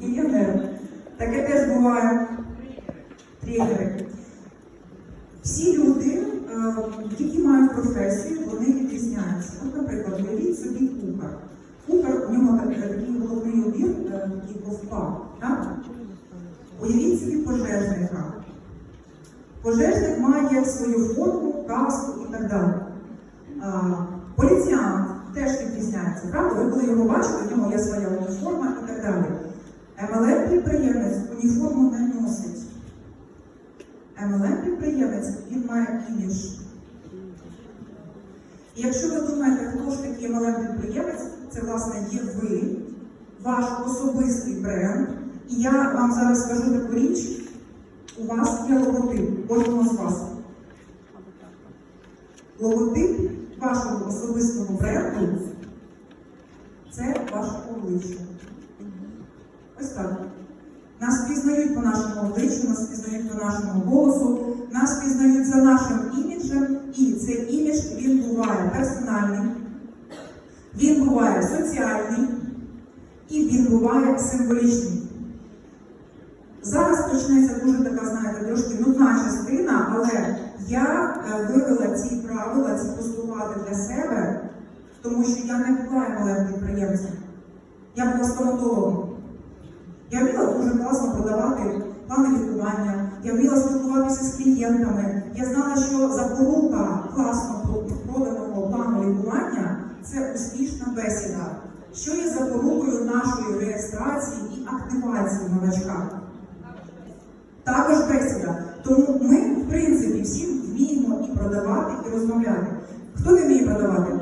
Мільйонер. Таке теж буває. Тригери. Всі люди, е, які мають професію, вони відрізняються. От, наприклад, уявіть собі кухар. Кухар, у нього такий головний убір, е, такий ковпак. Так? Уявіть собі пожежника. Пожежник має свою форму, каску і так далі. А, поліціянт теж відрізняється, правда? Ви коли його бачите, в нього є своя уніформа і так далі. МЛМ підприємець уніформу не носить. МЛМ підприємець він має імідж. І якщо ви думаєте, хто ж такий МЛМ підприємець, це власне є ви, ваш особистий бренд. І я вам зараз скажу таку річ. У вас є логотип, кожного з вас. Логотип вашого особистого бренду це ваше обличчя. Так. Нас впізнають по нашому обличчю, нас впізнають по нашому голосу, нас впізнають за нашим іміджем, і цей імідж він буває персональний, він буває соціальний і він буває символічний. Зараз почнеться дуже така, знаєте, трошки нудна частина, але я е, вивела ці правила, ці постулати для себе, тому що я не була малим підприємцем. Я була стоматологом. Я вміла дуже класно продавати плани лікування, я вміла спілкуватися з клієнтами. Я знала, що запорука класно проданого плану лікування це успішна бесіда, що є запорукою нашої реєстрації і активації новачка. Також бесіда. Тому ми, в принципі, всі вміємо і продавати, і розмовляти. Хто не вміє продавати?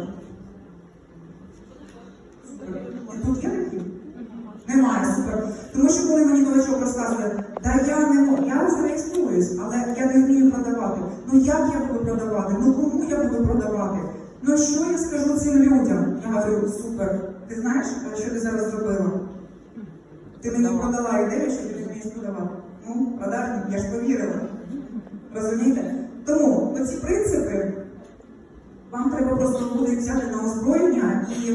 Тут є такі? Немає, супер. Тому що коли мені новачок розказує, да я не можу, я зареєструюсь, але я не вмію продавати. Ну як я буду продавати? Ну кому я буду продавати? Ну що я скажу цим людям? Я говорю, супер. Ти знаєш, що ти зараз зробила? Ти мені продала ідею, що ти вмієш продавати. Ну, продажник, я ж повірила. Розумієте? Тому оці принципи вам треба просто буде взяти на озброєння і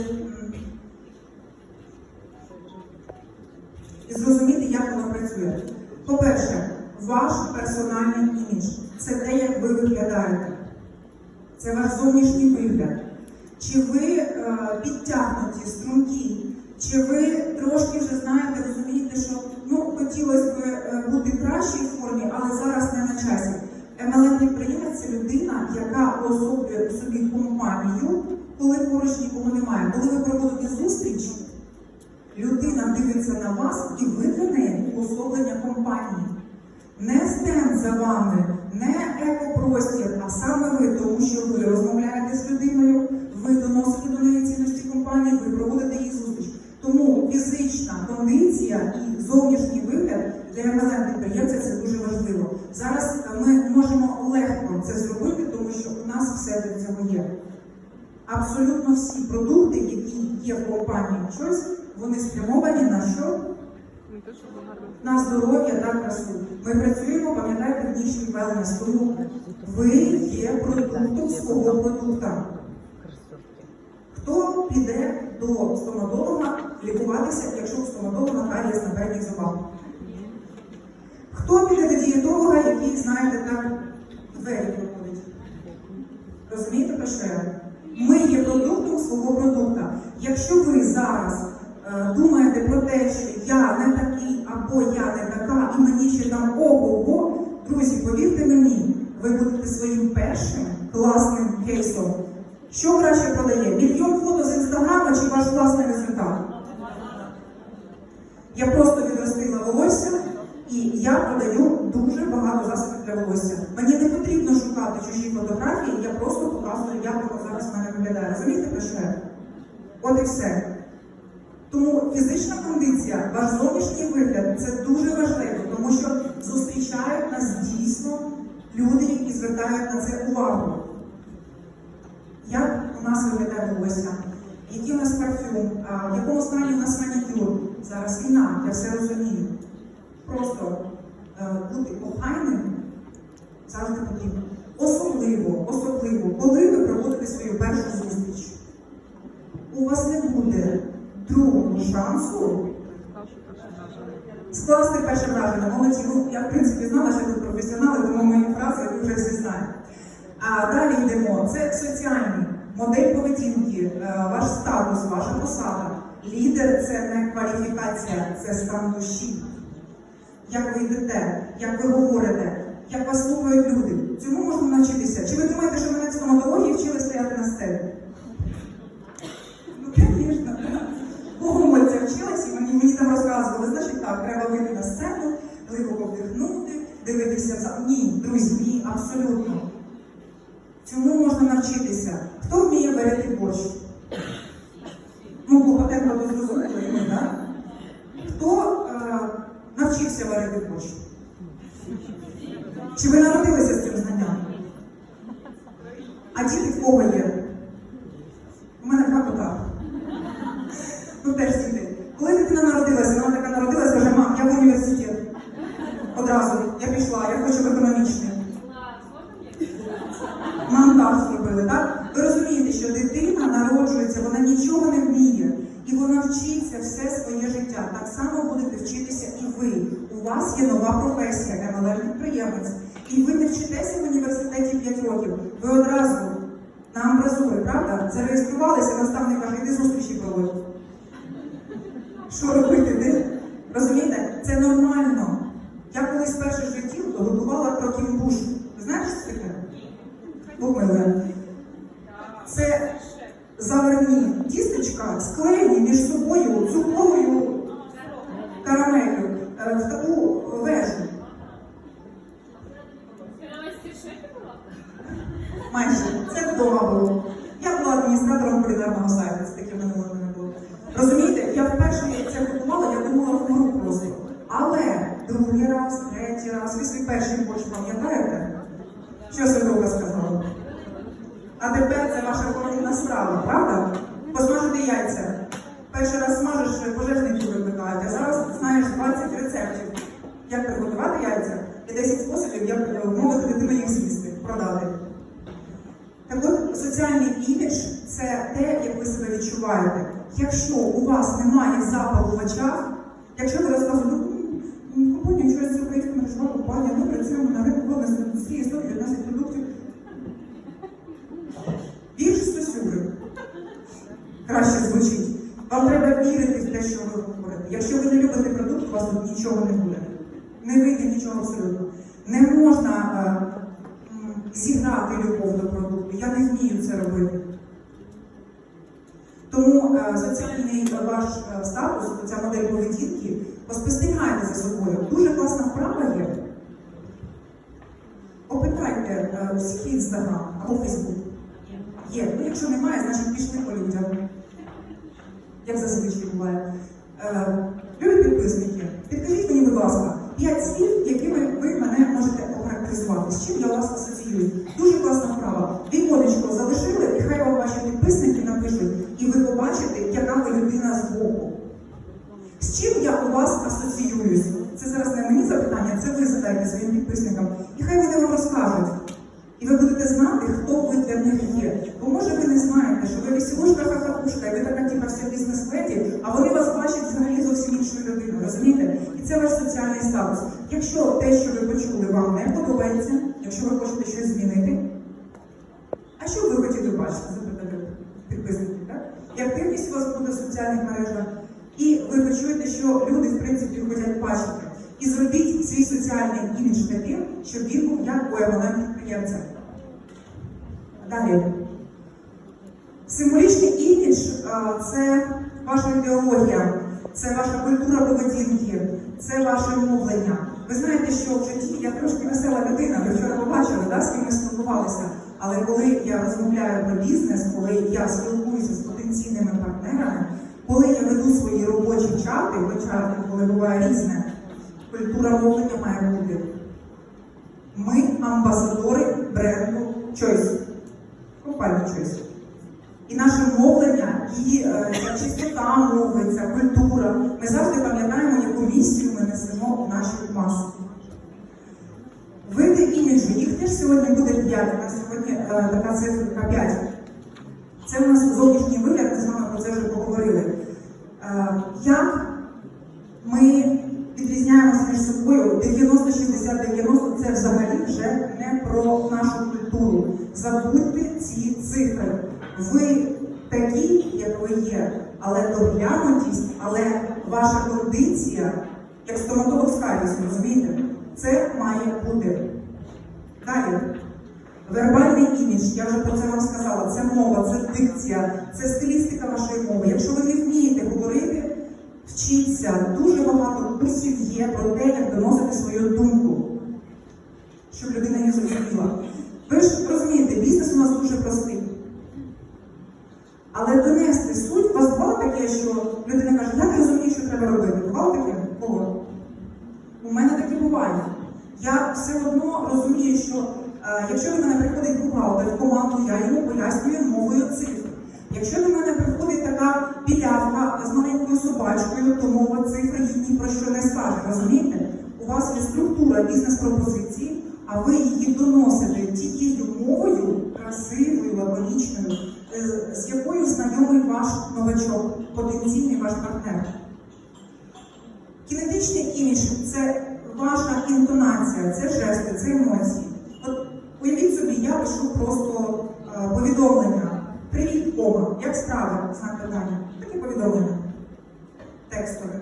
як воно працює. По-перше, ваш персональний імідж це те, як ви виглядаєте. Це ваш зовнішній вигляд. Чи ви е, підтягнуті, стрункі, чи ви трошки вже знаєте, розумієте, що ну хотілося б е, бути кращій формі, але зараз не на часі. MLM підприємець це людина, яка особлює собі компанію, коли поруч нікого немає. Коли ви проводите зустріч, людина дивиться на вас і ви для неї уособлення компанії. Не стенд за вами, не екопростір, а саме ви, тому що ви розмовляєте з людиною, ви доносите до неї цінності компанії, ви проводите її зустріч. Тому фізична кондиція і зовнішній вигляд для MLM підприємця це дуже важливо. Зараз ми можемо легко це зробити, тому що у нас все для цього є. Абсолютно всі продукти, які є в компанії Choice, вони спрямовані на що? на здоров'я та красу. Ми працюємо, пам'ятаєте, в ніші wellness, тому ви є продуктом свого продукта. Хто піде до стоматолога лікуватися, якщо у стоматолога карієс на передніх зубах? Хто піде до дієтолога, який, знаєте, так двері проходить? Розумієте, про що я? Ми є продуктом свого продукта. Якщо ви зараз е, думаєте про те, що я не такий або я не така, і мені ще там ого-го, друзі, повірте мені, ви будете своїм першим класним кейсом. Що краще продає? Мільйон фото з інстаграма чи ваш власний результат? Я просто відростила волосся, і я продаю дуже багато засобів для волосся. Мені не потрібно шукати чужі фотографії, я просто показую, як воно зараз в мене виглядає. Розумієте, про що я? От і все. Тому фізична кондиція, ваш зовнішній вигляд це дуже важливо, тому що зустрічають нас дійсно люди, які звертають на це увагу. Як у нас виглядає волосся? Який у нас парфюм? В якому стані у нас манікюр? Зараз війна, я все розумію. Просто е, бути охайним завжди потрібно. Особливо, особливо, коли ви проводите свою першу зустріч. Вас не буде другого шансу Скласти перше враження. Молодці, ну я в принципі знала, що тут професіонали, тому мої фрази ви вже всі знаєте. А далі йдемо. Це соціальні модель поведінки, е, ваш статус, ваша посада. Лідер це не кваліфікація, це стан душі. Як ви йдете, як ви говорите, як вас слухають люди. Цьому можна навчитися. Чи ви думаєте, що мене в стоматології вчили стояти на сцені? Звісно, так. Богомольця вчилась, і мені, там розказували, значить так, треба вийти на сцену, глибоко вдихнути, дивитися в зал. Ні, друзі, ні, абсолютно. Цьому можна навчитися. Хто вміє варити борщ? Ну, Клопотенко то зрозуміли, ми, так? Хто е, навчився варити борщ? Чи ви народилися з цим знанням? А діти в кого є? У мене два кота. Ну теж діти. Коли дитина народилася, вона така народилася, вже мам, я в університет. Одразу я пішла, я хочу в економічний. Нам так зробили, так? Ви розумієте, що дитина народжується, вона нічого не вміє. І вчиться все своє життя. Так само будете вчитися і ви. У вас є нова професія, МЛР-підприємець. І ви не вчитеся в університеті 5 років. Ви одразу на амбразури, правда? Зареєструвалися, наставник каже, іди зустрічі проводь. Що робити, де? Розумієте? Це нормально. Я колись перше в житті готувала кроківбуш. Ви знаєте, що це таке? Помили. Це заварні тістечка склеєні між собою цукровою карамелью е, в таку вежу. Майже. Це вдома було. Я була адміністратором кулінарного сайту, це таке минуле мене було. Розумієте, я вперше це готувала, я думала вмру просто. Але другий раз, третій раз, ви свій перший борщ пам'ятаєте? Що святого сказала? А тепер це ваша коронна страва, правда? Посмажити яйця. Перший раз смажеш, пожежників викликають, а зараз знаєш 20 рецептів. Як приготувати яйця і 10 способів, як вмовити дитину їх з'їсти, продати. Так от, соціальний імідж це те, як ви себе відчуваєте. Якщо у вас немає запалу в очах, якщо ви розказуєте, компанія, ми працюємо на ринку вellness індустрії 119 продуктів. Більше стосюри. Краще звучить. Вам треба вірити в те, що ви говорите. Якщо ви не любите продукт, у вас тут нічого не буде. Не вийде нічого абсолютно. Не можна е, м, зіграти любов до продукту. Я не вмію це робити. Тому е, соціальний ваш е, статус, ця модель поведінки, поспостерігайте за собою. Дуже класна вправа є. Опитайте е, всіх інстаграм або Фейсбук. Є. Ну, якщо немає, значить пішли по людям. Як зазвичай буває. Е, любі підписники, підкажіть мені, будь ласка, п'ять слів, якими ви мене можете охарактеризувати. З чим я вас асоціюю? Дуже класна вправа. Віконечко залишили, і хай вам ваші підписники напишуть, і ви побачите, яка ви людина з боку. З чим я у вас асоціююсь? Це зараз не мені запитання, це ви задайте своїм підписникам. І хай вони вам розкажуть. І ви будете знати, хто ви для них є. Бо може ви знаєте, що ви веселушка хахакушка, і ви така типа вся бізнес-леді, а вони вас бачать взагалі зовсім іншою людиною, розумієте? І це ваш соціальний статус. Якщо те, що ви почули, вам не подобається, якщо ви хочете щось змінити, а що ви хотіли бачити, запитали підписники, так? І активність у вас буде в соціальних мережах. І ви почуєте, що люди, в принципі, хочуть бачити. І зробіть свій соціальний імідж таким, щоб він був як у підприємця. Далі. Символічний імідж це ваша ідеологія, це ваша культура поведінки, це ваше мовлення. Ви знаєте, що в житті я трошки весела людина, ви вчора побачили, да, з ким ми спілкувалися. Але коли я розмовляю про бізнес, коли я спілкуюся з потенційними партнерами, коли я веду свої робочі чати, чати, коли буває різне, культура мовлення має бути. Ми амбасадори бренду Choice. Компанії Choice. І наше мовлення, і е, чистота мови, ця культура. Ми завжди пам'ятаємо, яку місію ми несемо в нашу масу. Види іміджу, їх теж сьогодні буде 5, у нас сьогодні е, така цифра 5. Це у нас зовнішній вигляд, ми з вами про це вже поговорили. Е, як відрізняємося між собою 90-60-90 це взагалі вже не про нашу культуру. Забудьте ці цифри. Ви такі, як ви є, але доглянутість, але ваша кондиція, як з розумієте? Це має бути. Далі. Вербальний імідж, я вже про це вам сказала, це мова, це дикція, це стилістика вашої мови. Якщо ви не вмієте говорити, вчіться. Дуже багато курсів є про те, як доносити свою думку, щоб людина її зрозуміла. Ви ж розумієте, бізнес у нас дуже простий. Але донести суть, у вас бувало таке, що людина каже, я не розумію, що треба робити. Бувало таке? Кого? У мене таке буває. Я все одно розумію, що е, якщо до мене приходить бухгалтер в команду, я йому пояснюю мовою цифр. Якщо до мене приходить така білявка з маленькою собачкою, то мова цифр їй ні про що не скаже. Розумієте? У вас є структура бізнес-пропозиції, а ви її доносите тією мовою, красивою, лаконічною, е, з якою знайомий ваш новачок, потенційний ваш партнер. Кінетичний імідж це ваша інтонація, це жести, це емоції. От уявіть собі, я пишу просто е, повідомлення. Привіт, Ома, як справи? Знак питання. Таке повідомлення. Текстове.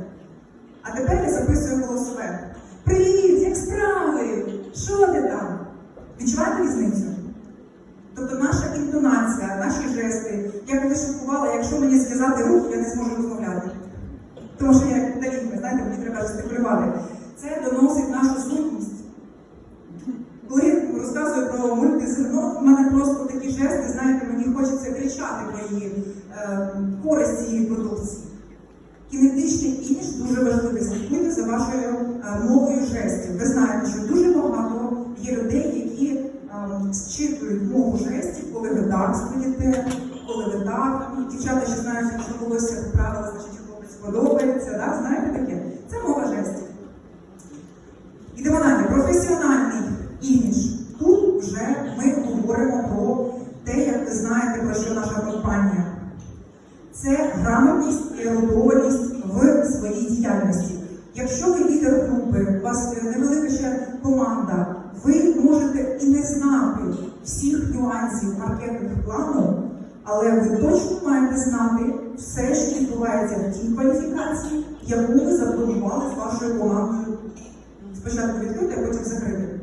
А тепер я записую голосове. Привіт, як справи? Що ти там? Відчуваєте різницю? Тобто наша інтонація, наші жести. Я коли шокувала, якщо мені зв'язати руки, я не зможу розмовляти. Тому що я як талінка, знаєте, мені треба жестикулювати. Це доносить нашу сутність. Коли розказую про мультизерно, в мене просто такі жести, знаєте, мені хочеться кричати про її е, користь цієї продукції. Кінетичний імідж дуже важливий. Слідкуйте за вашою е, мовою жестів. Ви знаєте, що дуже багато є людей, які е, зчитують мову жестів, коли ви так стоїте, коли ви так. Ну, Дівчата ще знають, якщо волосся поправила, значить хлопець подобається. Да? Знаєте таке? Це мова жестів. Ідемо далі. Професіональний імідж. Тут вже ми говоримо про те, як ви знаєте, про що наша компанія. Це грамотність і ерудованість в своїй діяльності. Якщо ви лідер групи, у вас невелика ще команда, ви можете і не знати всіх нюансів маркетинг плану, але ви точно маєте знати все, що відбувається в тій кваліфікації, яку ви запланували з вашою командою. Спочатку відкрити, а потім закрити.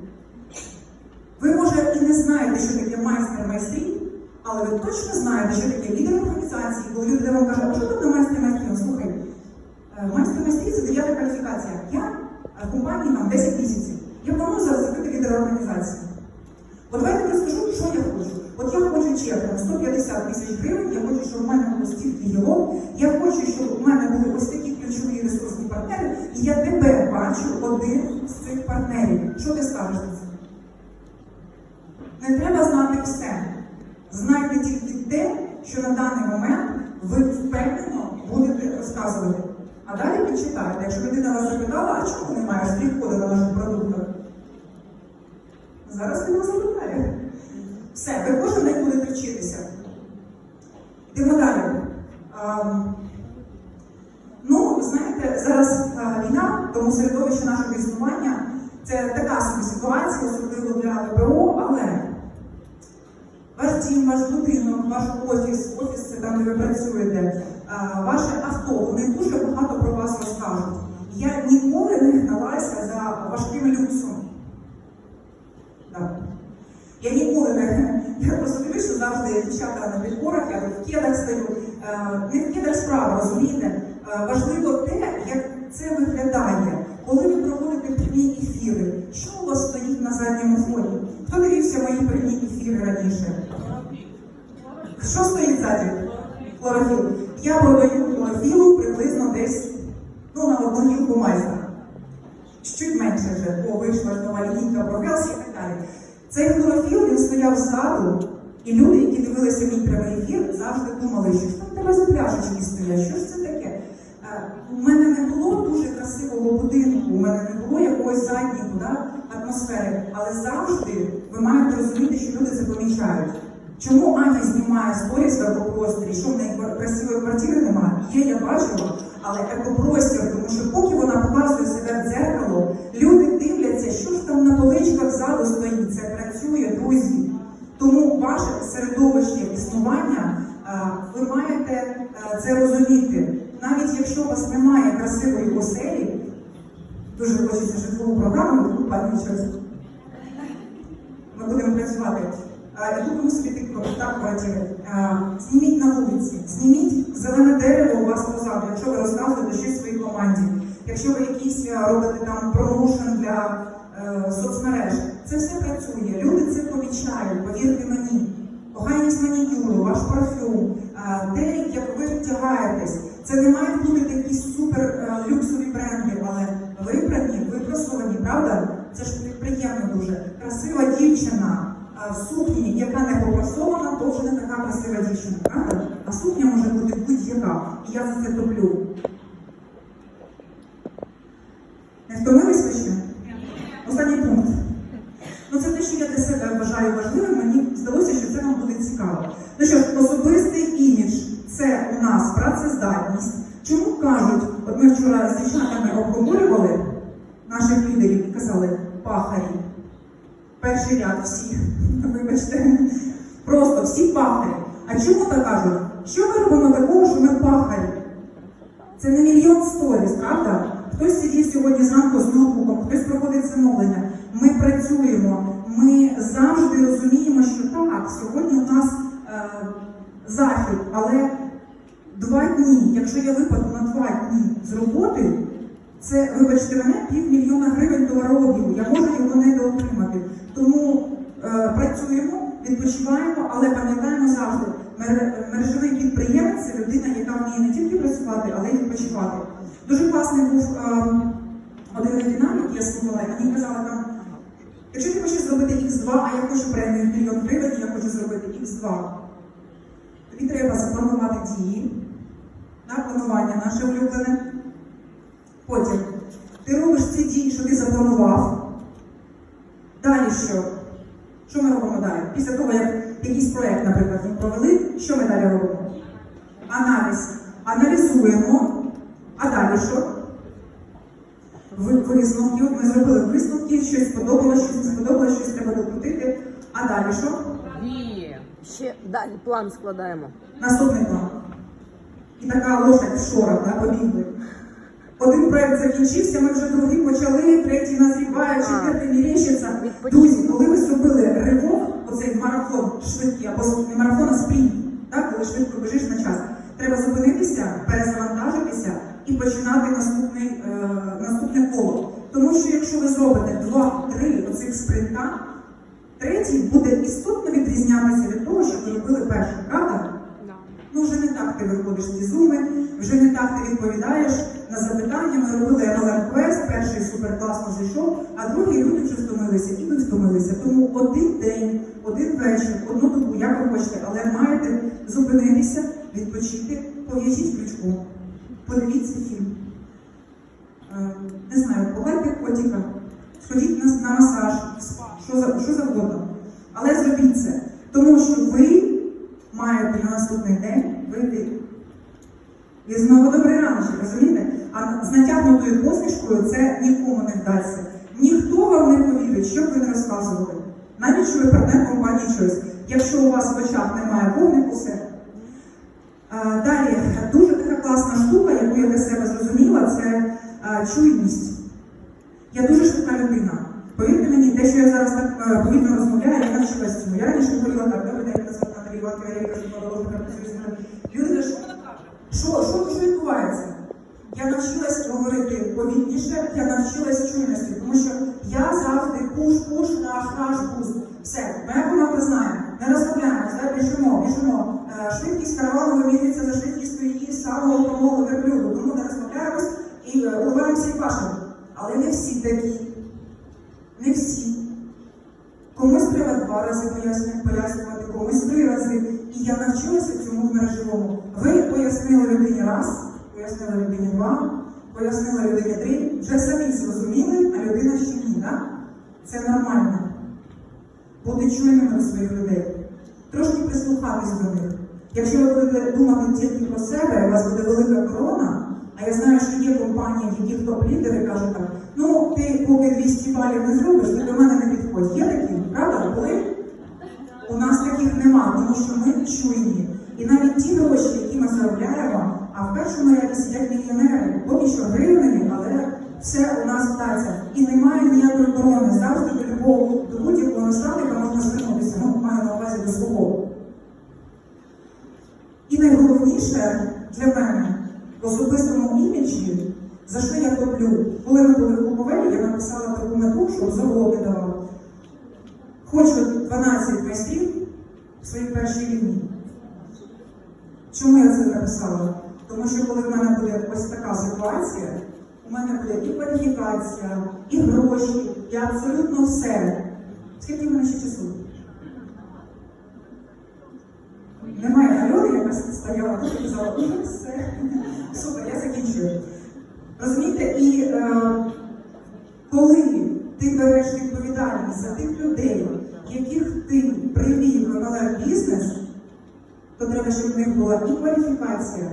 Ви може і не знаєте, що таке майстер майстрів, але ви точно знаєте, що таке лідер організації, коли люди вам кажуть, а що тут на майстер майстрів? Слухай, е, майстер майстрів це дев'ята кваліфікація. Я е, в компанії там 10 місяців. Я планую зараз закрити лідера організації. От давайте розкажу, що я хочу. От я хочу чек там 150 тисяч гривень, я хочу, щоб в мене було стільки гілок, я хочу, щоб у мене були партнерів. Що ти скажеш на це? Не треба знати все. Знайте тільки те, що на даний момент ви впевнено будете розказувати. А далі підчитайте. Якщо людина вас запитала, а чому немає стрік-коду на ваших продуктах? Зараз він вас запитає. Все, ви кожен день будете вчитися. Йдемо далі. Ам, Ну, знаєте, зараз а, війна, тому середовище нашого існування це така собі ситуація, особливо для ВПО, але ваш дім, ваш будинок, ваш офіс, офіс це там, де ви працюєте, ваше авто, вони дуже багато про вас розкажуть. Що стоїть ззаді? Хлорофіл. Я продаю хлорофілу приблизно десь ну, на одну гілку майстра. Чуть менше вже, о, вийшла нова лінійка про і так далі. Цей хлорофіл він стояв ззаду, і люди, які дивилися мій прямий ефір, завжди думали, що ж там тебе за пляшечки стоять, що ж це таке? Е, У мене не було дуже красивого будинку, у мене не було якогось заднього да, атмосфери, але завжди ви маєте розуміти, що люди це помічають. Чому Аня знімає сторіс в екопросторі? Що в неї красивої квартири немає? Є, я бачила, але екопростір, тому що поки вона показує себе в дзеркало, люди дивляться, що ж там на поличках залу стоїть. Це працює, друзі. Тому ваше середовище існування, ви маєте це розуміти. Навіть якщо у вас немає красивої оселі, дуже хочеться житлову програму, пані час. Ми будемо працювати. Ви собі так квартири. Зніміть на вулиці, зніміть зелене дерево у вас позаду, якщо ви розказуєте щось своїй команді. Якщо ви якісь робите там промоушен для е, соцмереж, це все працює. Люди це помічають, повірте мені. Охайність манікюру, ваш парфюм, те, як ви втягаєтесь. Це не мають бути якісь супер е, люксові бренди, але вибрані, випросовані, правда? Це ж приємно дуже. Красива дівчина в сукні, яка не попрасована, то вже не така красива дівчина, правда? А сукня може бути будь-яка. І я за це топлю. Не втомились ви ще? Останній пункт. Ну це те, що я для себе вважаю важливим. Мені здалося, що це вам буде цікаво. Ну що особистий імідж це у нас працездатність. Чому кажуть, от ми вчора з дівчатами обговорювали наших лідерів і казали пахарі. Перший ряд всі, вибачте, просто всі пахарі. А чому так кажуть? Що ми робимо такого, що ми пахарі? Це не мільйон сторіс, правда? Хтось сидів сьогодні зранку з ноутбуком, хтось проходить замовлення. Ми працюємо, ми завжди розуміємо, що так, сьогодні у нас е, захід, але два дні, якщо я випаду на два дні з роботи, це, вибачте мене, півмільйона гривень товарообігу. Я можу його не доотримати. Тому працюємо, відпочиваємо, але пам'ятаємо завжди, мер- мережевий підприємець це людина, яка вміє не тільки працювати, але й відпочивати. Дуже класний був е, один який я слухала, мені казали там, якщо ти хочеш зробити X2, а я хочу премію мільйон гривень, я хочу зробити X2. Тобі треба запланувати дії, на планування наше улюблене. Потім ти робиш ці дії, що ти запланував. Далі що? Що ми робимо далі? Після того, як якийсь проєкт, наприклад, ми провели, що ми далі робимо? Аналіз. Аналізуємо. А далі що? Ви- Висновки. От Ми зробили висновки, щось сподобалось, щось не сподобалось, щось треба докрутити. А далі що? Діє. Ще далі план складаємо. Наступний план. І така лошадь в шорах, да, побігли. Один проект закінчився, ми вже другий почали, третій назріває, четвертий. Відпочинок. Друзі, коли ви зробили ривок, оцей марафон швидкий, або не марафон, а спринт, так, коли швидко біжиш на час, треба зупинитися, перезавантажитися і починати наступний, е, наступне коло. Тому що якщо ви зробите два-три оцих спринта, третій буде істотно відрізнятися від того, що ви робили перший, правда? Ну, вже не так ти виходиш зі зуми, вже не так ти відповідаєш на запитання. Ми робили MLM Quest, перший супер класно зайшов, а другий люди вже втомилися, і ви втомилися. Тому один день, один вечір, одну добу, як ви хочете, але маєте зупинитися, відпочити, пов'яжіть крючку, подивіться фільм. Е, Не знаю, погладьте котика, сходіть на, масаж, що, за, що завгодно. Але зробіть це, тому що ви маєте на наступний день вийти. І знову добрий раночок, розумієте? А з натягнутою посмішкою це нікому не вдасться. Ніхто вам не повірить, що б ви не розказували. Навіть що ви партнер компанії щось. Якщо у вас в очах немає вогнику, все. Далі, дуже така класна штука, яку я для себе зрозуміла, це чуйність. Я дуже швидка людина. Повірте мені, те, що я зараз так е, повільно розмовляю, я навчилась цьому. Я раніше говорила так, добрий день, мене звати Наталія Іванка, я кажу, що вона каже? Що, що, що відбувається? Я навчилась говорити повільніше, я навчилась чуйності, тому що я завжди пуш-пуш, наш-наш буст. Все, моя команда знає, не розслабляємося, біжимо, біжимо. Е, Швидкість каравану вимірюється за швидкістю її самого промову верблюду, тому не розслабляємось і е, уливаємося і пашемо. Але не всі такі. Не всі. Комусь треба два рази поясню- пояснювати, раз, пояснили людині два, пояснили людині три, вже самі зрозуміли, а людина ще ні, так? Це нормально. Бути чуйними до своїх людей. Трошки прислухатись до них. Якщо ви будете думати тільки про себе, у вас буде велика корона, а я знаю, що є компанії, яких топ-лідери кажуть так, ну ти поки 200 балів не зробиш, ти до мене не підходь. Є такі, правда? Були? У нас таких нема, тому що ми чуйні. І навіть ті гроші, які ми заробляємо, а в першому ряді сидять мільйонери, поки що гривнені, але все у нас вдасться. І немає ніякої оборони Завжди до любого до будь-якого наставника можна звернутися. Ну, маю на увазі до свого. І найголовніше для мене в особистому іміджі, за що я топлю. Коли ми були в Буковелі, я написала таку мету, щоб завод не давав. Хочу 12 майстрів в своїй першій лінії. Чому я це написала? Тому що коли в мене буде ось така ситуація, у мене буде і кваліфікація, і гроші, і абсолютно все. Скільки в мене ще часу? Немає Альони, яка стояла тут і казала, «Ну, все. Супер, я закінчую. Розумієте, і е, коли ти береш відповідальність за тих людей, яких ти привів в MLM бізнес, то треба, щоб в них була і кваліфікація,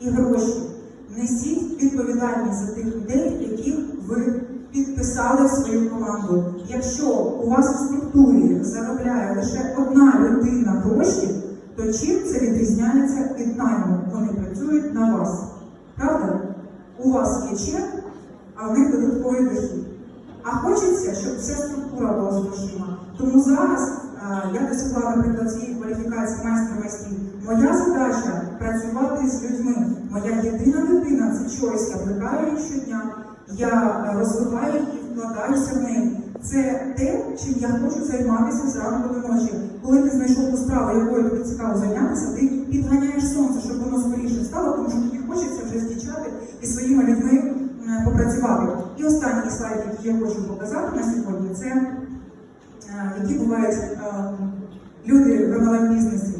і гроші. Несіть відповідальність за тих людей, яких ви підписали в свою команду. Якщо у вас в структурі заробляє лише одна людина гроші, то чим це відрізняється від найму? Вони працюють на вас. Правда? У вас є чек, а в них додатковий дохід. А хочеться, щоб вся структура була з. Тому зараз е, я досягла, наприклад, цієї кваліфікації майстра майстрів. Моя задача працювати з людьми. Моя єдина дитина це чогось. Я плекаю її щодня, я е, розвиваю її, вкладаюся в неї. Це те, чим я хочу займатися зранку до ночі. Коли ти знайшов ту справу, якою тобі цікаво зайнятися, ти підганяєш сонце, щоб воно скоріше стало, тому що тобі хочеться вже зустрічати і своїми людьми е, попрацювати. І останній слайд, який я хочу показати на сьогодні, це е, які бувають е, люди в MLM бізнесі.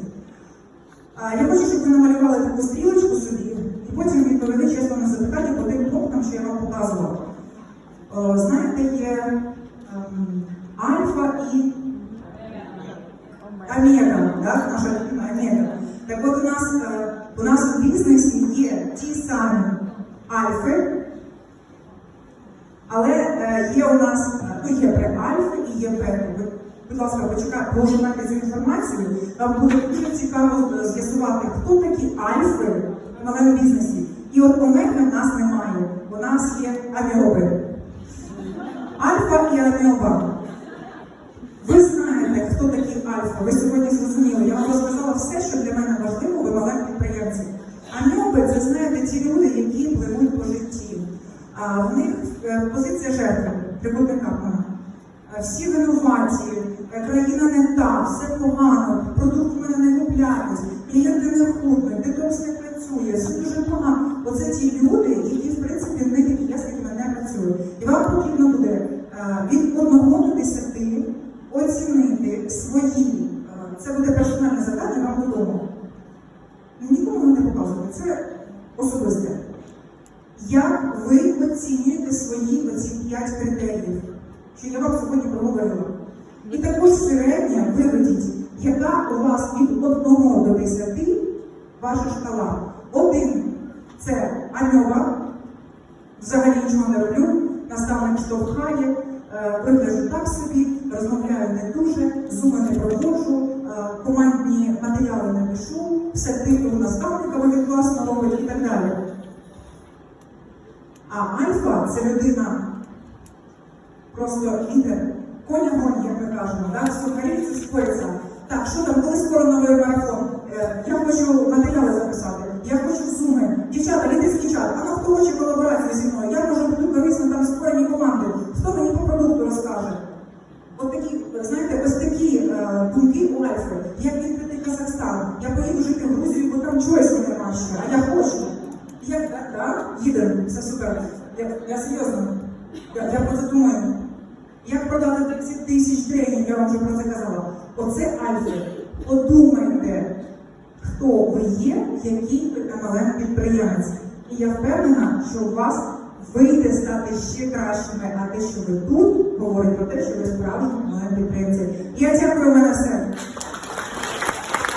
Я хочу, щоб ви намалювали таку стрілочку собі, і потім відповіли чесно на запитання по тим пунктам, що я вам показувала. Знаєте, є альфа і омега, да? наша любима омега. Так от у нас, е, у нас у бізнесі є ті самі альфи, але е, є у нас е, ну, є pre-альфи і є бета. Будь ласка, почекайте, пошукайте цю інформацію. Вам буде дуже цікаво е, з'ясувати, хто такі альфи в малому бізнесі. І от омеги в нас немає. У нас є аміоби. Альфа і аміоба. Ви знаєте, хто такі альфа. Ви сьогодні зрозуміли. Я вам розказала все, що для мене важливо в малому підприємці. Аміоби це знаєте ті люди, які пливуть по житті. А в них е, позиція жертви, трикутника плана. Е, Всі винуваті, е, країна не та, все погано, продукт в мене не купляють, клієнти не худнуть, детокс не працює, все дуже погано. Оце ті люди, які в принципі не такі, я з якими не. І вам потрібно буде від одного до 10 оцінити свої, е, це буде персональне А це людина, просто лідер, коня гоні, як ми кажемо, да? сухарі це спиться.